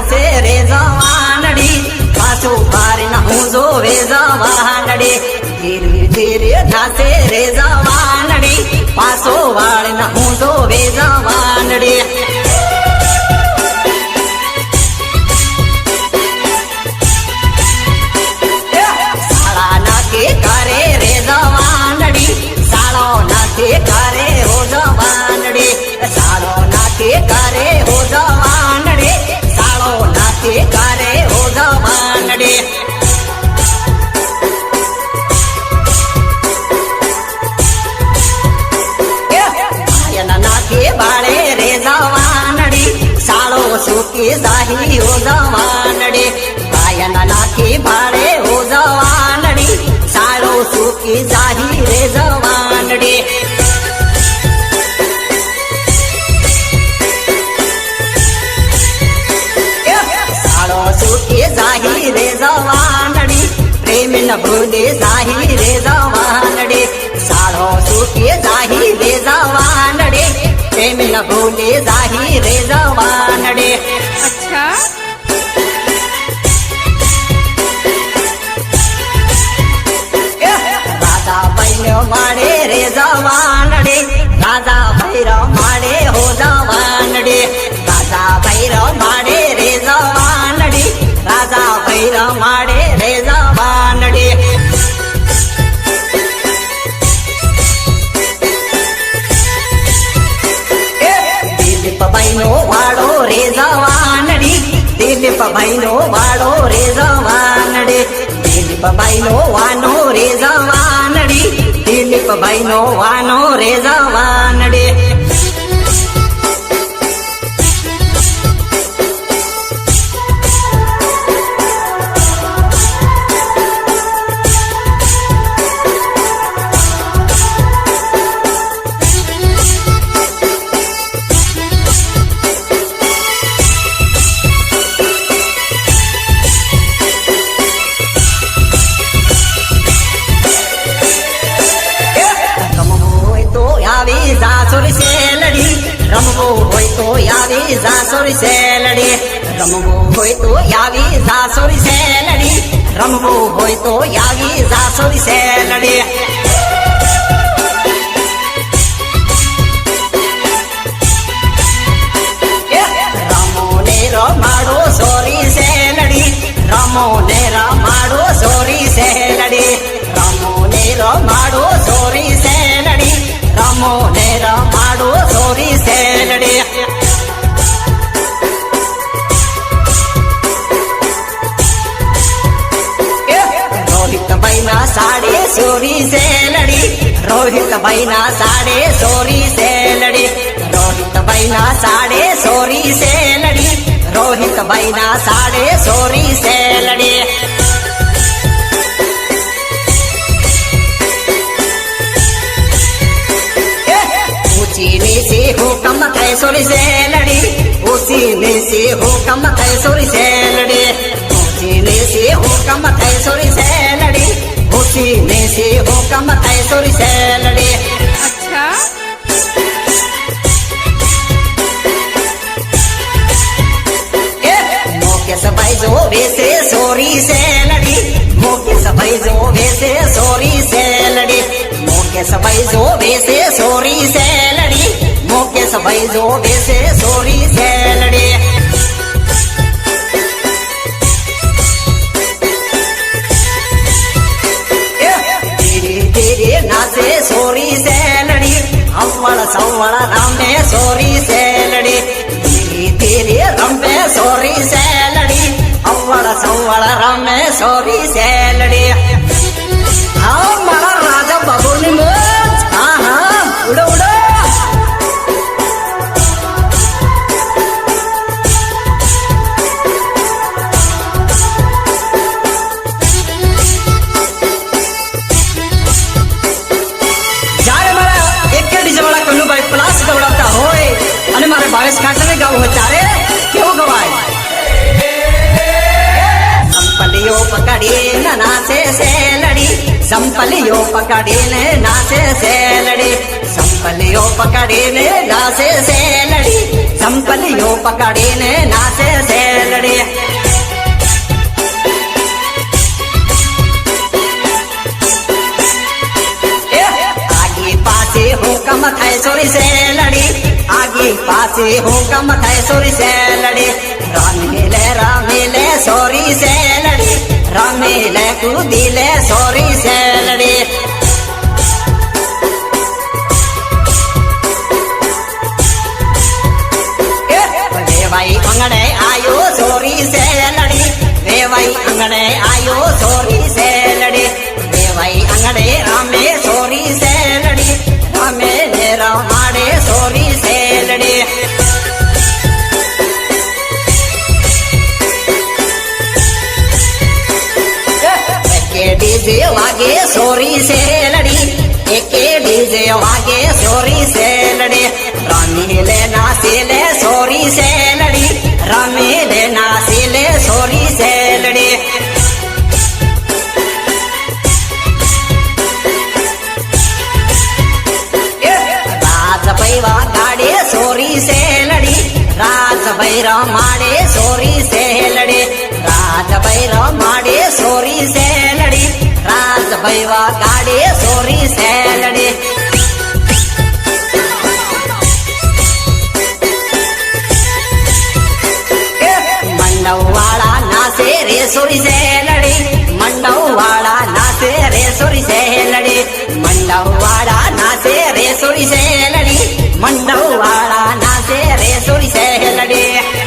નાસે રે જવાનડી. પાછું ના હું જોવે જવાનડી. ધીરે ધીરે નાસે રે જવાનડી. પાછો વાળીને હું જોવે જવાનડી. કરે રે જવાનડી. સારો નાખે કરે હો સુકી જાહી હો જવાનડી ગાયના નાથી બાળે હો જવાનડી શાળો સુકી જાહી રે જવાનડી સુકી જાહી રે જવાનડી પ્રેમ ન ભૂલે જાહી રે જવાનડી સાળો સુખી જાહી ભૂલે જાહી રે જવાનડી અચ્છા. દાદા ભૈર માડે રે જવાનડે રાજા ભૈર દિલીપ ભાઈ નો વાડો રે જવાનડી. દિલીપ ભાઈ નો વાડો રે જવાનડી. દિલીપ ભાઈ નો વાનો રે જવાનડી. દિલીપ ભાઈ નો વાનો રે જવાનડી. આવી સાસુરી સેલડી રમવું હોય તો આવી સાસુરી સેલડી રમવું હોય તો આવી સાસુરી સેલડી રમાડો સોરી સેલડી રમો चोरी से लड़ी। रोहित बैना साड़े चोरी से लड़ी। रोहित बैना साड़े चोरी से लड़ी। रोहित बैना साड़े चोरी से लड़ी। से हो कम कैसोरी से लड़ी। उसी में से हो कम कैसोरी से વેસે સોરી શેલડી મુકેશ ભાઈ જો વેસે સોરી શેલડી મુકેશ ભાઈ જો વેસે સોરી શેલડી મુકેશ ભાઈ જો વેસે સોરી શેલડી સવળ રમે સોરી શેલડી संपलियो पकड़ी न नाचे से लड़ी। संपलियो पकड़ी ने नाचे से लड़ी। संपलियो पकड़ी ने नाचे से लड़ी। संपलियो पकड़ी ने नाचे से लड़ी। आगे पासे हो कम थाय सोरी से लड़ी। आगे पासे हो कम थाय सोरी से लड़ी। કૂદી લે સોરી સેલડી વેવાઈ અંગણે આયો સોરી સેલડી વેવાઈ અંગણે આયો સોરી સેલડી વેવાઈ અંગણે રામે ડીજે વાગે સોરી સેલડી, એકે ડીજે વાગે સોરી સેલડી. રમી લે નાસી લે સોરી સેલડી, રમી લે નાસી લે સોરી સેલડી. ભૈવા ગાડે સોરી સેલડી રાજ ભૈર માડે સોરી સેલડી. રાજ ભૈરવ માડે સોરી સેલડી. ભૈવા ગાડે સોરી સેલડી. મંડવ વાળા નાસે રે સોરી સેલડી. મંડવ વાળા નાસે રે સોરી સેલડી. મંડવ વાળા નાસે રે સોરી સેલડી. મંડવ વાળા નાસે રે સોરી સેલડી.